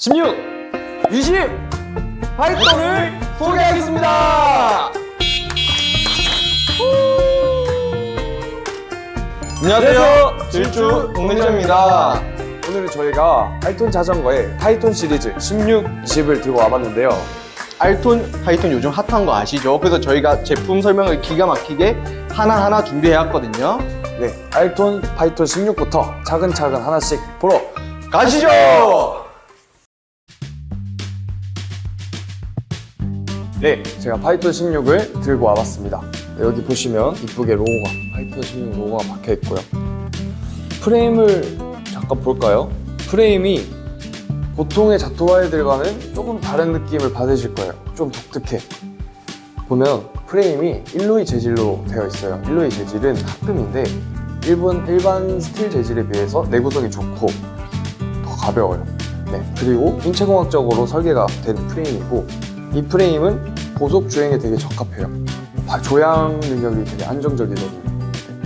16, 20 파이터를 소개하겠습니다. 안녕하세요. 질주 동네자입니다. 오늘은 저희가 알톤 자전거의 타이톤 시리즈 16, 20을 들고 와봤는데요. 하이톤, 하이톤 요즘 핫한 거 아시죠? 그래서 저희가 제품 설명을 기가 막히게 하나하나 준비해왔거든요. 네, 알톤 파이톤 16부터 차근차근 하나씩 보러 가시죠! 네, 제가 파이톤 16을 들고 와봤습니다. 네, 여기 보시면 이쁘게 로고가 파이톤 16 로고가 박혀 있고요. 프레임을 잠깐 볼까요? 프레임이 보통의 자토바이들과는 조금 다른 느낌을 받으실 거예요. 좀 독특해. 보면 프레임이 일로이 재질로 되어 있어요. 일로이 재질은 합금인데 일본 일반 스틸 재질에 비해서 내구성이 좋고 더 가벼워요. 네, 그리고 인체공학적으로 설계가 된 프레임이고 이 프레임은 고속 주행에 되게 적합해요. 바- 조향 능력이 되게 안정적이거든요.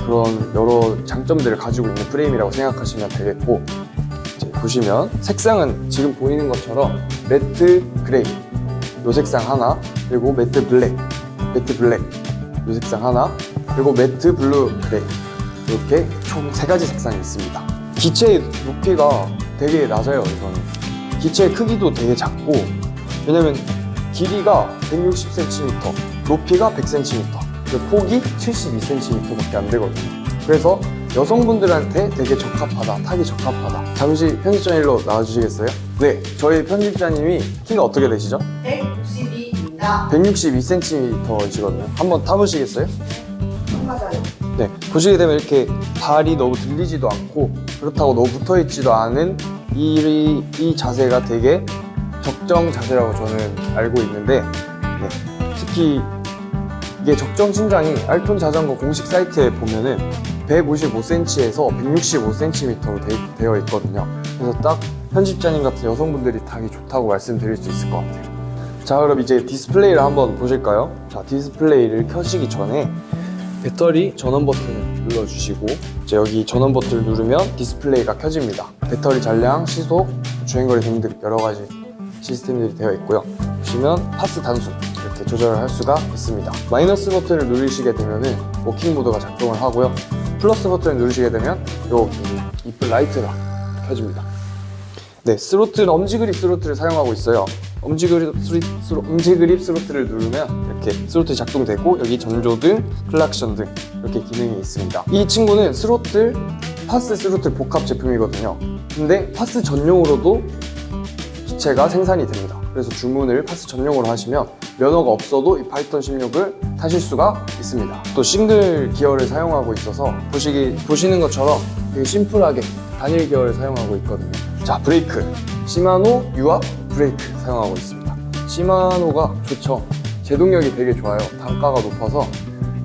그런 여러 장점들을 가지고 있는 프레임이라고 생각하시면 되겠고 보시면 색상은 지금 보이는 것처럼 매트 그레이 요 색상 하나 그리고 매트 블랙 매트 블랙 요 색상 하나 그리고 매트 블루 그레이 이렇게 총 세 가지 색상이 있습니다. 기체의 높이가 되게 낮아요. 이거는 기체의 크기도 되게 작고 왜냐면 길이가 160cm, 높이가 100cm, 폭이 72cm밖에 안 되거든요. 그래서 여성분들한테 되게 적합하다, 타기 적합하다. 잠시 편집자 일로 나와주시겠어요? 네, 저희 편집자님이 키가 어떻게 되시죠? 162입니다. 162cm이시거든요. 한번 타보시겠어요? 맞아요. 네, 보시게 되면 이렇게 발이 너무 들리지도 않고 그렇다고 너무 붙어 있지도 않은 이, 이 자세가 되게 적정 자세라고 저는 알고 있는데 네, 특히 이게 적정 신장이 알톤 자전거 공식 사이트에 보면은 155cm에서 165cm로 되, 어 있거든요. 그래서 딱 편집자님 같은 여성분들이 타기 좋다고 말씀드릴 수 있을 것 같아요. 자, 그럼 이제 디스플레이를 한번 보실까요? 자, 디스플레이를 켜시기 전에 배터리 전원 버튼을 눌러주시고 이제 여기 전원 버튼을 누르면 디스플레이가 켜집니다. 배터리 잔량, 시속, 주행거리 등등 여러 가지 시스템들이 되어 있고요. 보시면 파스 단수 이렇게 조절을 할 수가 있습니다. 마이너스 버튼을 누르시게 되면 은 워킹 모드가 작동을 하고요. 플러스 버튼을 누르시게 되면 요 이쁜 라이트가 켜집니다. 네, 스로틀 엄지그립 스로틀을 사용하고 있어요. 엄지그립 스리, 스로, 엄지그립 스로틀을 누르면 이렇게 스로틀이 작동되고 여기 전조등, 클락션 등 이렇게 기능이 있습니다. 이 친구는 스로틀, 파스 스로틀 복합 제품이거든요. 근데 파스 전용으로도 기체가 생산이 됩니다. 그래서 주문을 파스 전용으로 하시면 면허가 없어도 이 파이턴 16을 타실 수가 있습니다. 또 싱글 기어를 사용하고 있어서 보시기 보시는 것처럼 되게 심플하게 단일 기어를 사용하고 있거든요. 자 브레이크 시마노 유압 브레이크 사용하고 있습니다. 시마노가 좋죠. 제동력이 되게 좋아요. 단가가 높아서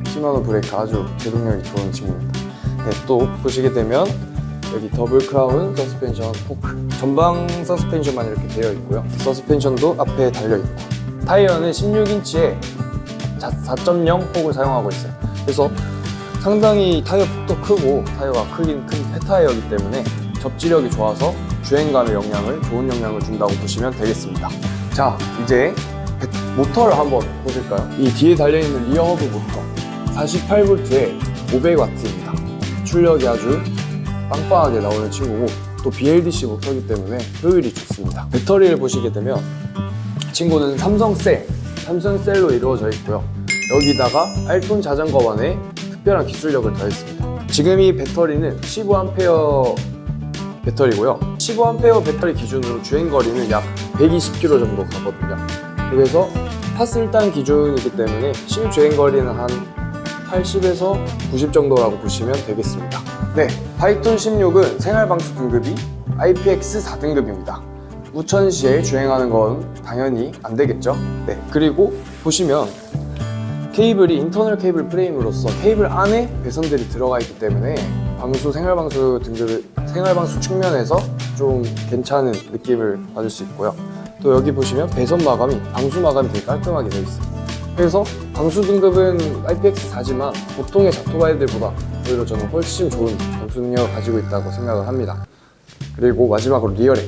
시마노 브레이크 아주 제동력이 좋은 친구입니다. 네, 또 보시게 되면 여기 더블 크라운 서스펜션 포크. 전방 서스펜션만 이렇게 되어 있고요. 서스펜션도 앞에 달려 있고. 타이어는 16인치의 4.0 폭을 사용하고 있어요. 그래서 상당히 타이어 폭도 크고 타이어가 크긴 큰 폐타이어이기 때문에 접지력이 좋아서 주행감의 영향을 좋은 영향을 준다고 보시면 되겠습니다. 자 이제 배- 모터를 한번 보실까요? 이 뒤에 달려있는 리어 허브 모터 48V에 500W입니다. 출력이 아주 빵빵하게 나오는 친구고 또 BLDC 모터이기 때문에 효율이 좋습니다. 배터리를 보시게 되면 친구는 삼성셀, 삼성셀로 이루어져 있고요. 여기다가 알톤 자전거만의 특별한 기술력을 더했습니다. 지금 이 배터리는 15A 배터리고요. 15A 배터리 기준으로 주행 거리는 약 120km 정도 가거든요. 그래서 파스 1단 기준이기 때문에 실주행 거리는 한 80에서 90 정도라고 보시면 되겠습니다. 네, 파이톤 16은 생활방수 등급이 IPX 4등급입니다. 우천시에 주행하는 건 당연히 안 되겠죠? 네, 그리고 보시면 케이블이 인터널 케이블 프레임으로서 케이블 안에 배선들이 들어가 있기 때문에 방수 생활방수 등급 생활방수 측면에서 좀 괜찮은 느낌을 받을 수 있고요. 또 여기 보시면 배선 마감이 방수 마감이 되게 깔끔하게 되어 있어요. 그래서 방수 등급은 IPX 4지만 보통의 자토바이들보다 오히려 저는 훨씬 좋은 방수 능력을 가지고 있다고 생각을 합니다. 그리고 마지막으로 리어렉.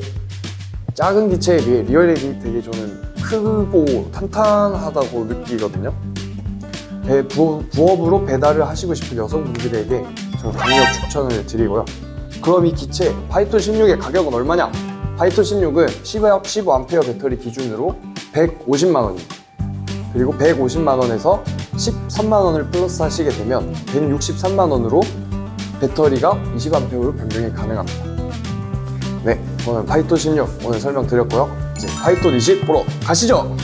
작은 기체에 비해 리얼액이 되게 저는 크고 탄탄하다고 느끼거든요. 배, 부, 부업으로 배달을 하시고 싶은 여성분들에게 저는 강력 추천을 드리고요. 그럼 이 기체 파이톤 16의 가격은 얼마냐? 파이톤 16은 15, 15A 배터리 기준으로 150만 원입니다. 그리고 150만 원에서 13만 원을 플러스 하시게 되면 163만 원으로 배터리가 20A로 변경이 가능합니다. 네, 오늘 파이톤 16 오늘 설명드렸고요. 이제 파이톤 20 보러 가시죠!